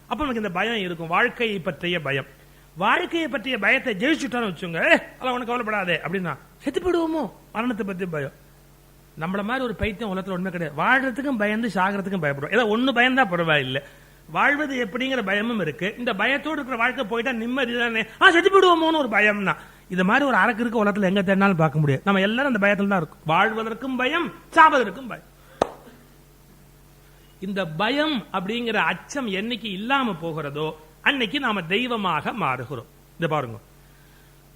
அப்ப நமக்கு இந்த பயம் இருக்கும். வாழ்க்கையை பற்றிய பயம். வாழ்க்கையை பற்றிய பயத்தை ஜெயிச்சுட்டான்னு வச்சுங்க அதான் உனக்கு கவலைப்படாதே. அப்படின்னா செத்து போயிடுவோமோ? மரணத்தை பத்தி பயம். நம்மள மாதிரி ஒரு பைத்தியம் உலகத்தில் ஒண்ணுமே கிடையாது. வாழ்றதுக்கும் பயந்து சாகிறதுக்கும் பயப்படும் ஏதோ ஒண்ணு பயந்தா பரவாயில்லை. வாழ்வது எப்படிங்கிற பயமும் இருக்கு. இந்த பயத்தோடு இருக்கிற வாழ்க்கை போயிட்டா நிம்மதி தானே. ஆ செத்து போயிடுவோமோன்னு ஒரு பயம்னா. இது மாதிரி ஒரு அரக்கு இருக்க உலகத்தில். எங்க தேடினாலும் பார்க்க முடியாது. நம்ம எல்லாரும் அந்த பயத்துல தான் இருக்கும். வாழ்வதற்கும் பயம் சாவதற்கும் பயம். இந்த பயம் அப்படிங்கிற அச்சம் என்னைக்கு இல்லாம போகிறதோ அன்னைக்கு நாம தெய்வமாக மாறுகிறோம். இந்த பாருங்க.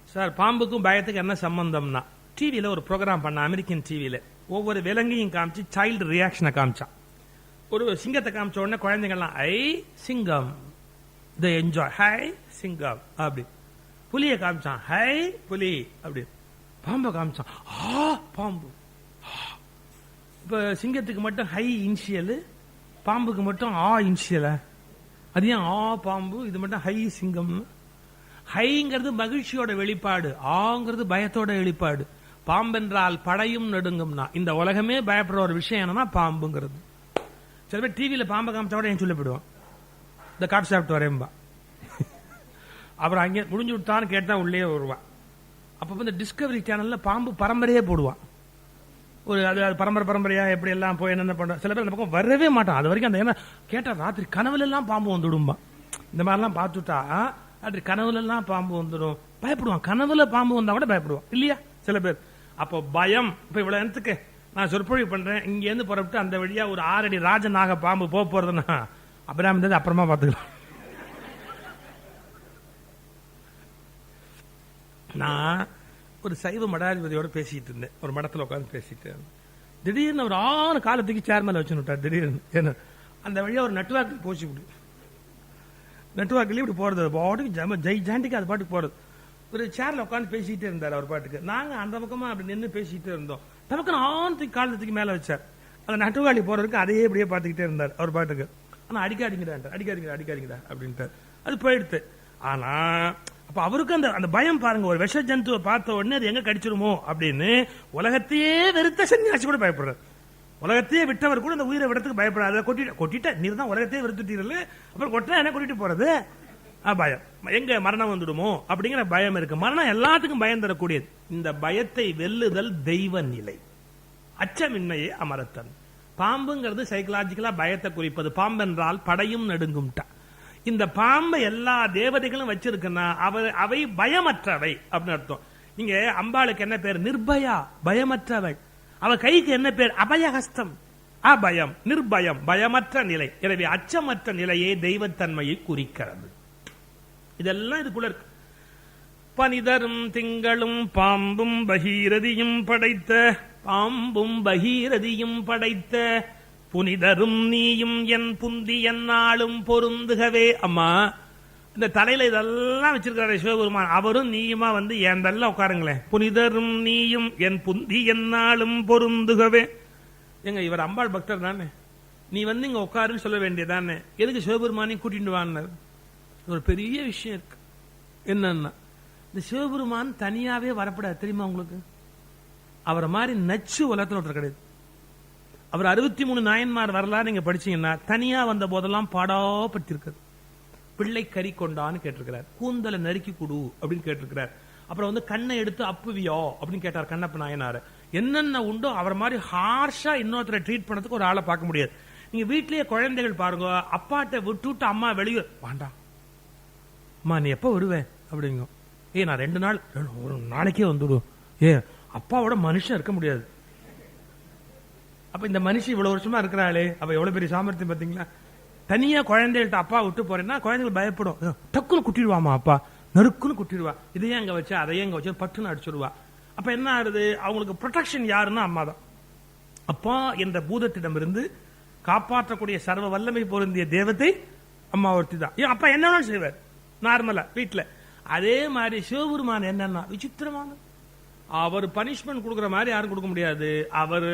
சார் பாம்புக்கும் பயத்துக்கு என்ன சம்பந்தம்னா டிவியில ஒரு ப்ரோக்ராம் பண்ண அமெரிக்கன் டிவியில ஒவ்வொரு விலங்கையும் காமிச்சு சைல்டு ரியாக்ஷனை காமிச்சான். ஒரு சிங்கத்தை காமிச்ச உடனே குழந்தைங்கள்லாம் ஐ சிங்கம். த என்ஜாய் ஹை சிங்கம். அப்படி. புலியை காமிச்சான் ஹை புலி. அப்படி. பாம்பை காமிச்சான் ஆ பாம்பு. இப்போ சிங்கத்துக்கு மட்டும் ஹை இனிஷியல் பாம்புக்கு மட்டும் ஆ இனிஷியல அது ஏன் ஆ பாம்பு? இது மட்டும் ஹை சிங்கம்னு ஹைங்கிறது மகிழ்ச்சியோட வெளிப்பாடு ஆங்கிறது பயத்தோட வெளிப்பாடு. பாம்பென்றால் படையும் நடுங்கும்னா. இந்த உலகமே பயப்படுற ஒரு விஷயம் என்னன்னா பாம்புங்கிறது. சில பேர் டிவியில பாம்பை காமிச்சா கூட என் சொல்லிவிடுவான் இந்த காட்டு சாப்பிட்டு வரேன்பா அப்புறம் அங்கே முடிஞ்சு விட்டான்னு கேட்டா உள்ளே வருவான். அப்ப இந்த டிஸ்கவரி சேனல்ல பாம்பு பரம்பரையே போடுவான். ஒரு அது அது பரம்பரை பரம்பரையா எப்படி எல்லாம் போய் என்னென்ன பண்ற சில பேர் அந்த பக்கம் வரவே மாட்டான். அது வரைக்கும் அந்த ஏன்னா கேட்டா ராத்திரி கனவுல எல்லாம் பாம்பு வந்துடும்பான். இந்த மாதிரிலாம் பார்த்துட்டா ராத்திரி கனவுல எல்லாம் பாம்பு வந்துடும். பயப்படுவான். கனவுல பாம்பு வந்தா கூட பயப்படுவான். இல்லையா? சில பேர். அப்போ பயம். இப்ப இவ்வளவு நேரத்துக்கு நான் சொற்பொழிவு பண்றேன். இங்க இருந்து புறப்பட்டு அந்த வழியா ஒரு ஆறடி ராஜநாக பாம்பு போக போறதுன்னா அப்புறம் இருந்தது அப்புறமா பாத்துக்கலாம் நான் ஒரு சைவ மடாதிபதியோட பேசிட்டு இருந்தேன். ஒரு மடத்துல உட்காந்து பேசிட்டு இருந்தேன். திடீர்னு ஒரு ஆறு காலத்துக்கு சேர் மேலே வச்சு விட்டார். திடீர்னு. ஏன்னா அந்த வழியா ஒரு நெட்வார்க் போச்சு இப்படி. நெட்வார்க்லயே இப்படி போறது. பாட்டுக்கு ஜம ஜெய் ஜாண்டிக்கு அது பாட்டுக்கு போறது. ஒரு சேர்ல உட்காந்து பேசிக்கிட்டே இருந்தார் அவர் பாட்டுக்கு. நாங்க அந்த பக்கமா அப்படி நின்று பேசிக்கிட்டே இருந்தோம். நமக்கு ஆனத்துக்கு காலத்துக்கு மேல வச்சார். அந்த நட்டுவாளி போறதுக்கு அதையே இப்படியே பார்த்துக்கிட்டே இருந்தார் அவர் பாட்டுக்கு. ஆனா அடிக்காதீங்கடா அடிக்காதீங்க அடிக்காதீங்கடா அப்படின்ட்டு அது போயிடுத்து. ஆனா அப்ப அவருக்கு அந்த அந்த பயம் பாருங்க ஒரு விஷ ஜந்துவை பார்த்த உடனே அது எங்க கடிச்சிருமோ அப்படின்னு உலகத்தையே வெறுத்த சன்னியாசி கூட பயப்படுறாரு. உலகத்தையே விட்டவர் கூட அந்த உயிரை விடத்துக்கு பயப்படாத. கொட்டிட்ட கொட்டிட்ட நீர் தான் உலகத்தையே வெறுத்துட்டீர்கள். அப்புறம் கொட்டினா என்ன கொட்டிட்டு போறது? பயம். எங்க மரணம் வந்துடுமோ? அப்படிங்கிற பயம் இருக்கு. மரணம் எல்லாத்துக்கும் பயம் தரக்கூடியது. இந்த பயத்தை வெல்லுதல் தெய்வ நிலை. அச்சமின்மையே அமரத்தன் பாம்புங்கிறது சைக்கலாஜிக்கலா பயத்தை குறிப்பது. பாம்பென்றால் படையும் நடுங்கும்ட்டா. இந்த பாம்பை எல்லா தேவதைகளும் வச்சிருக்குன்னா அவ அவை பயமற்றவை அப்படின்னு அர்த்தம். நீங்க அம்பாளுக்கு என்ன பேர்? நிர்பயா பயமற்றவள். அவ கைக்கு என்ன பேர்? அபயஹஸ்தம். அபயம் நிர்பயம் பயமற்ற நிலை. எனவே அச்சமற்ற நிலையே தெய்வத்தன்மையை குறிக்கிறது. இதெல்லாம் இதுக்குள்ள இருக்கு. பனிதரும் திங்களும் பாம்பும் பகீரதியும் படைத்த பாம்பும் பகீரதியும் படைத்த புனிதரும் நீயும் என் புந்தி என்னாலும் பொருந்துகவே. அம்மா இந்த தலையில இதெல்லாம் வச்சிருக்காரு சிவபெருமான். அவரும் நீயுமா வந்து என் தள்ள உட்காருங்களேன். புனிதரும் நீயும் என் புந்தி என்னாலும் பொருந்துகவே. எங்க இவர் அம்பாள் பக்தர் தானே? நீ வந்து இங்க உட்காருன்னு சொல்ல வேண்டியதானே எதுக்கு சிவபெருமானையும் கூட்டிட்டு வான்னாரு ஒரு பெரிய விஷயம் இருக்கு. என்னன்னா இந்த சிவபெருமான் தனியாவே வரப்படாது. தெரியுமா உங்களுக்கு? அவரை மாதிரி நச்சு உலகத்தில் ஒருத்தர் கிடையாது. அவர் அறுபத்தி மூணு நாயன்மார் வரலாறு நீங்க படிச்சீங்கன்னா தனியா வந்த போதெல்லாம் பாடாப்பட்டிருக்காரு பிள்ளை கறி கொண்டான்னு கேட்டிருக்கிறார். கூந்தலை நறுக்கி கொடு அப்படின்னு கேட்டிருக்கிறார். அப்புறம் வந்து கண்ணை எடுத்து அப்புவியோ அப்படின்னு கேட்டார் கண்ணப்ப நாயனார். என்னென்ன உண்டோ அவர் மாதிரி ஹார்ஷா இன்னொருத்தரை ட்ரீட் பண்ணதுக்கு ஒரு ஆளை பார்க்க முடியாது. நீங்க வீட்லயே குழந்தைகள் பாருங்க அப்பாட்ட விட்டு அம்மா வெளியே வாண்டாம் அம்மா நீ எப்ப வருவேன் அப்படிங்கும். ஏ நான் ரெண்டு நாள் ஒரு நாளைக்கே வந்துடும் ஏ அப்பாவோட மனுஷன் இருக்க முடியாது. அப்ப இந்த மனுஷி இவ்வளவு வருஷமா இருக்கிறாளே அவ எவ்வளவு பெரிய சாமர்த்தியம் பாத்தீங்களா? தனியா குழந்தைகள்ட்ட அப்பா விட்டு போறேன்னா குழந்தைகள் பயப்படும். டக்குன்னு குட்டிடுவாமா அப்பா. நறுக்குன்னு குட்டிடுவா. இதையே அங்க வச்சு அதையே அங்க வச்சு பட்டுன்னு அடிச்சிடுவா. அப்ப என்ன ஆகுது? அவங்களுக்கு ப்ரொடெக்ஷன் யாருன்னா அம்மா தான். அப்பா என்ற பூதத்திடமிருந்து காப்பாற்றக்கூடிய சர்வ வல்லமை பொருந்திய தேவத்தை அம்மா ஒருத்தி தான் ஏன் அப்பா என்ன செய்வார். நார்மலா வீட்டில் அதே மாதிரி சிவபெருமான் என்னன்னா விசித்திரமான அவர் பனிஷ்மெண்ட் கொடுக்குற மாதிரி யாரும் கொடுக்க முடியாது. அவர்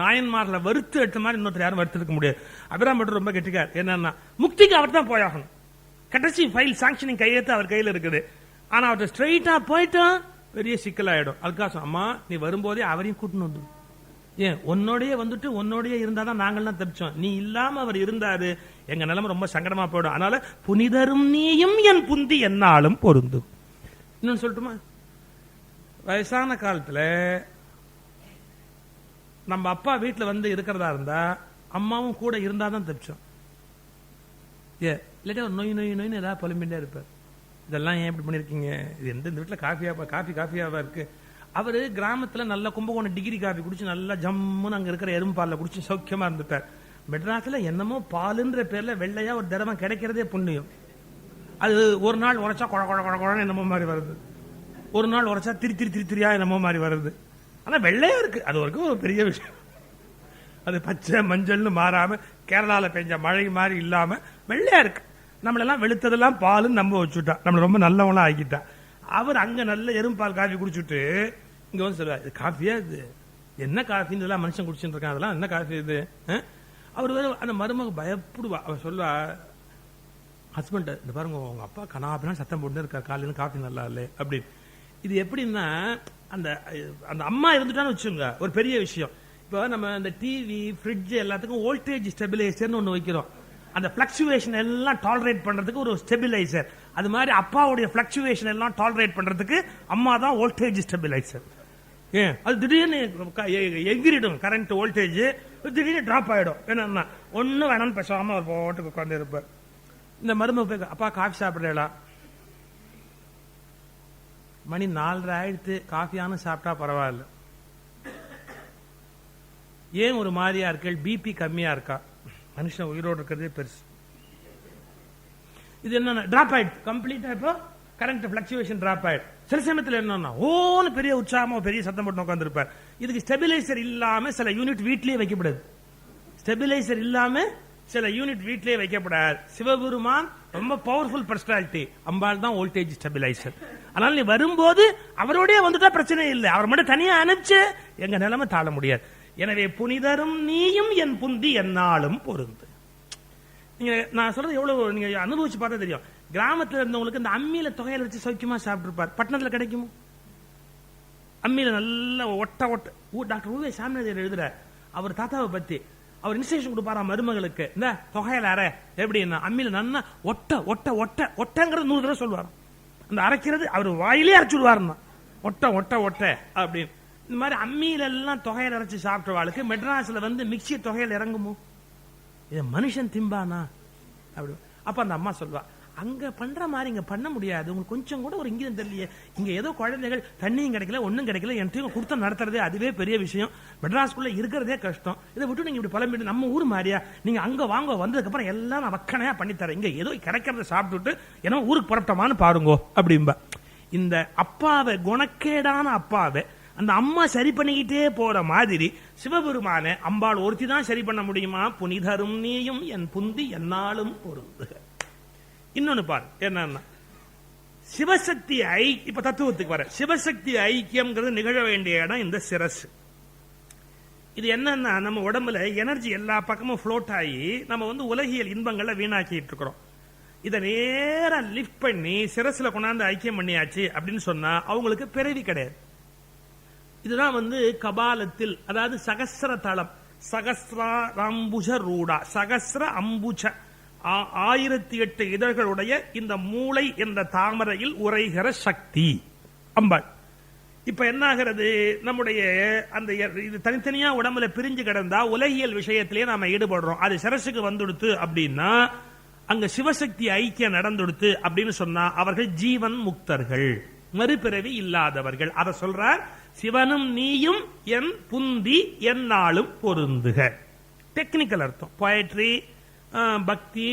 நாயன்மார்ல வறுத்து எடுத்த மாதிரி இன்னொருத்தர் யாரும் வறுத்து எடுக்க முடியாது. அபிராம் பட்டர் ரொம்ப கெட்டிக்கார். என்னன்னா முக்திக்கு அவர் தான் போயாகணும். கடைசி ஃபைல் சாங்ஷனிங் கையெழுத்து அவர் கையில் இருக்குது. ஆனா அவர்கிட்ட ஸ்ட்ரைட்டா போயிட்டா பெரிய சிக்கலாயிடும். அதுக்காக அம்மா நீ வரும்போதே அவரையும் கூட்டின்னு வந்துடும் ஏன் உன்னோடய வந்துட்டு உன்னோடயே இருந்தாதான் நாங்கள்லாம் தப்பிச்சோம். நீ இல்லாம அவர் இருந்தாரு. எங்க நிலைமை ரொம்ப சங்கடமா போயிடும். அதனால புனிதரும் நீயும் என் புந்தி என்னாலும் பொருந்தும். இன்னொன்னு சொல்லட்டுமா? வயசான காலத்துல நம்ம அப்பா வீட்டுல வந்து இருக்கிறதா இருந்தா அம்மாவும் கூட இருந்தாதான் தப்பிச்சோம். ஏ இல்லாட்டி ஒரு நோய் நொய் நோயின்னு ஏதாவது புலம்பிட்டே இருப்பார். இதெல்லாம் ஏன் இப்படி பண்ணிருக்கீங்க இது எந்த இந்த வீட்டில் காஃபியா காஃபி காஃபியாவா இருக்கு? அவர் கிராமத்தில் நல்ல கும்பகோணம் டிகிரி காஃபி குடிச்சு நல்லா ஜம்முன்னு அங்கே இருக்கிற எறும்பாலில் குடிச்சு சௌக்கியமா இருந்துட்டார். மெட்ராஸில் என்னமோ பாலுன்ற பேர்ல வெள்ளையா ஒரு திரவம் கிடைக்கிறதே புண்ணியம். அது ஒரு நாள் உரைச்சா குழ குழ குழ குழன்னு என்னமோ மாதிரி வருது. ஒரு நாள் உரைச்சா திரி திரி திரி திரியா என்னமோ மாதிரி வருது. ஆனால் வெள்ளையா இருக்கு. அது வரைக்கும் ஒரு பெரிய விஷயம். அது பச்சை மஞ்சள்னு மாறாம கேரளால பெஞ்ச மழை மாதிரி இல்லாம வெள்ளையா இருக்கு. நம்மளெல்லாம் வெளுத்ததெல்லாம் பாலுன்னு நம்ப வச்சுட்டா. நம்மளை ரொம்ப நல்லவங்களா ஆக்கிட்டா. அவர் அங்க நல்ல எறும்பால் காஃபி குடிச்சுட்டு இங்க வந்து சொல்லுவார் இது காஃபியா இது? என்ன காஃபின்னு எல்லாம் மனுஷன் குடிச்சுட்டு இருக்கான் அதெல்லாம் என்ன காஃபி இது? அவர் வேறு அந்த மருமக பயப்படுவா. அவர் சொல்லுவா ஹஸ்பண்ட் இந்த பாருங்க உங்க அப்பா கனாபினா சத்தம் போட்டு இருக்கார் காலையில காஃபி நல்லா இல்லை. அப்படின்னு. இது எப்படின்னா அந்த அந்த அம்மா இருந்துட்டான்னு வச்சுங்க ஒரு பெரிய விஷயம். இப்போ நம்ம இந்த டிவி ஃப்ரிட்ஜ் எல்லாத்துக்கும் வோல்டேஜ் ஸ்டெபிலைசர்னு ஒன்று வைக்கிறோம். அந்த பிளக்சுவேஷன் எல்லாம் டாலரேட் பண்றதுக்கு ஒரு ஸ்டெபிலைசர் அது மாதிரி அப்பாவுடைய பிளக்சுவேஷன் எல்லாம் டாலரேட் பண்றதுக்கு அம்மா தான் வோல்டேஜ் ஸ்டெபிலைசர் ஏன்? அது திடீர்னு க- எகிரிடும் கரண்ட் வோல்டேஜ் திடீர்னு டிராப் ஆயிடும். என்னன்னா ஒன்னும் வேணாம்னு பேசாம ஒரு போட்டுக்கு உட்காந்து இருப்பார். இந்த மருமக போய் அப்பா காஃபி சாப்பிடுறா மணி நாலரை ஆயிடுத்து காஃபியானு சாப்பிட்டா பரவாயில்ல. ஏன் ஒரு மாதிரியா இருக்கள்? பிபி கம்மியா இருக்கா? மனுஷன் உயிரோடு இருக்கிறதே பெருசு. இது என்ன டிராப் ஆயிடுச்சு கம்ப்ளீட்டா இப்போ கரண்ட் பிளக்சுவேஷன் டிராப் ஆயிடுச்சு சில சமயத்தில் என்னன்னா ஓன்னு பெரிய உற்சாகமா பெரிய சத்தம் போட்டு உட்காந்துருப்பார் இதுக்கு ஸ்டெபிலைசர் இல்லாம சில யூனிட் வீட்லயே வைக்கப்படாது. ஸ்டெபிலைசர் இல்லாம சில யூனிட் வீட்லயே வைக்கப்படாது. சிவபெருமான் ரொம்ப பவர்ஃபுல் பர்சனாலிட்டி அம்பாள் தான் வோல்டேஜ் ஸ்டெபிலைசர் அதனால நீ வரும்போது அவரோடய வந்துட்டா பிரச்சனை இல்லை. அவர் மட்டும் தனியா அனுப்பிச்சு எங்க நிலைமை தாழ முடியாது. எனவே புனிதரும் நீயும் என் புந்தி என்னாலும் பொருந்து. நீங்க நான் சொல்றது எவ்வளவு நீங்க அனுபவிச்சு பார்த்தா தெரியும். கிராமத்துல இருந்தவங்களுக்கு இந்த அம்மியில தொகையில வச்சு சௌக்கியமா சாப்பிட்டுருப்பார். பட்டணத்துல கிடைக்குமா? அம்மியில நல்ல ஒட்ட ஒட்ட. ஊ- டாக்டர் ஊவே சாமிநாதர் எழுதுற அவர் தாத்தாவை பத்தி. அவர் இன்ஸ்ட்ரக்ஷன் கொடுப்பாரா மருமகளுக்கு? இந்த தொகையில அரை. எப்படின்னா அம்மியில நல்லா ஒட்ட ஒட்ட ஒட்ட ஒட்டங்கிறது நூறு தடவை சொல்லுவார் அந்த அரைக்கிறது அவர் வாயிலே அரைச்சுடுவாருன்னா ஒட்ட ஒட்ட ஒட்ட அப்படின்னு. இந்த மாதிரி அம்மியில எல்லாம் அரைச்சி அரைச்சு சாப்பிட்டவாளுக்கு மெட்ராஸ்ல வந்து மிக்சி தொகையில் இறங்குமோ? இதை மனுஷன் திம்பானா? அப்படி. அப்ப அந்த அம்மா சொல்வா அங்க பண்ற மாதிரி இங்க பண்ண முடியாது. உங்களுக்கு கொஞ்சம் கூட ஒரு இங்கிதம் தெரியலையே. இங்க ஏதோ குழந்தைகள் தண்ணியும் கிடைக்கல ஒன்றும் கிடைக்கல. என்கிட்ட கொடுத்த நடத்துறதே அதுவே பெரிய விஷயம். மெட்ராஸ்குள்ள இருக்கிறதே கஷ்டம். இதை விட்டு நீங்க இப்படி பழம்பிட்டு நம்ம ஊர் மாதிரியா? நீங்க அங்க வாங்க. வந்ததுக்கு அப்புறம் எல்லாம் நான் வக்கனையாக பண்ணி தரேன் இங்க ஏதோ கிடைக்கிறத சாப்பிட்டுட்டு ஏன்னா ஊருக்கு புறப்பட்டமான்னு பாருங்கோ அப்படிம்பா. இந்த அப்பாவை குணக்கேடான அப்பாவை அந்த அம்மா சரி பண்ணிக்கிட்டே போற மாதிரி சிவபெருமான அம்பாள் ஒருத்தி தான் சரி பண்ண முடியுமா? புனிதரும் நீயும் என் புந்தி என்னாலும் பொருந்துக. இன்னொன்னு பாரு என்னன்னா சிவசக்தி ஐ இப்ப தத்துவத்துக்கு வர சிவசக்தி ஐக்கியம்ங்கிறது நிகழ வேண்டிய இடம் இந்த சிரசு. இது என்னன்னா நம்ம உடம்புல எனர்ஜி எல்லா பக்கமும் ஃப்ளோட் ஆகி நம்ம வந்து உலகியல் இன்பங்களை வீணாக்கிட்டு இருக்கிறோம். இதை நேரம் லிஃப்ட் பண்ணி சிரசுல கொண்டாந்து ஐக்கியம் பண்ணியாச்சு அப்படின்னு சொன்னா அவங்களுக்கு பிறவி கிடையாது. இதுதான் வந்து கபாலத்தில் அதாவது சகசிர தளம். சகஸ்ரா ரூடா. சகசிர அம்புஜ. ஆ- ஆயிரத்தி எட்டு இதழ்களுடைய இந்த மூளை என்ற தாமரையில் உரைகிற சக்தி. அம்பாள் இப்ப என்ன ஆகிறது நம்முடைய அந்த இது தனித்தனியா உடம்புல பிரிஞ்சு கிடந்தா உலகியல் விஷயத்திலேயே நாம ஈடுபடுறோம். அது சரசுக்கு வந்துடுத்து அப்படின்னா அங்க சிவசக்தி ஐக்கியம் நடந்துடுத்து அப்படின்னு சொன்னா அவர்கள் ஜீவன் முக்தர்கள். மறுபிறவி இல்லாதவர்கள். அதை சொல்றார் சிவனும் நீயும் என் புந்தி என்னாலும் பொருந்துக. டெக்னிக்கல் அர்த்தம். பொயட்ரி பக்தி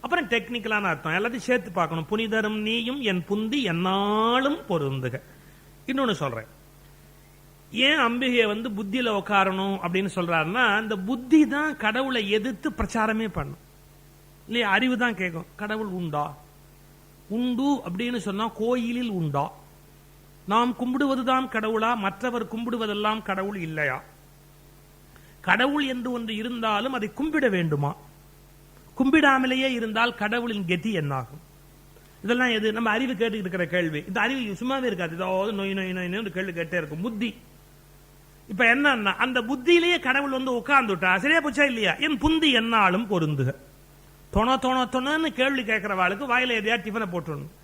அப்புறம் டெக்னிக்கலான அர்த்தம். எல்லாத்தையும் சேர்த்து பார்க்கணும். புனிதரும் நீயும் என் புந்தி என்னாலும் பொருந்துக. இன்னொன்னு சொல்றேன். ஏன் அம்பிகையை வந்து புத்தியில உட்காரணும் அப்படின்னு சொல்றாருன்னா இந்த புத்தி தான் கடவுளை எதிர்த்து பிரச்சாரமே பண்ணும். இல்லையா? அறிவு தான் கேட்கும். கடவுள் உண்டா? உண்டு அப்படின்னு சொன்னா கோயிலில் உண்டா? நாம் கும்பிடுவதுதான் கடவுளா? மற்றவர் கும்பிடுவதெல்லாம் கடவுள் இல்லையா? கடவுள் என்று ஒன்று இருந்தாலும் அதை கும்பிட வேண்டுமா? கும்பிடாமலேயே இருந்தால் கடவுளின் கெதி என்னாகும்? இதெல்லாம் எது? நம்ம அறிவு கேட்டுக்கிட்டு இருக்கிற கேள்வி. இந்த அறிவு சும்மாவே இருக்காது. ஏதாவது நோய் நோய் நோய் நோய் கேள்வி கேட்டே இருக்கும். புத்தி. இப்ப என்னன்னா அந்த புத்தியிலேயே கடவுள் வந்து உட்கார்ந்துட்டா சரியா போச்சா இல்லையா? என் புந்தி என்னாலும் பொருந்துக. தொண தொண தொணன்னு கேள்வி கேட்கிறவாளுக்கு வாயில எதையா டிஃபனை போட்டுடணும்.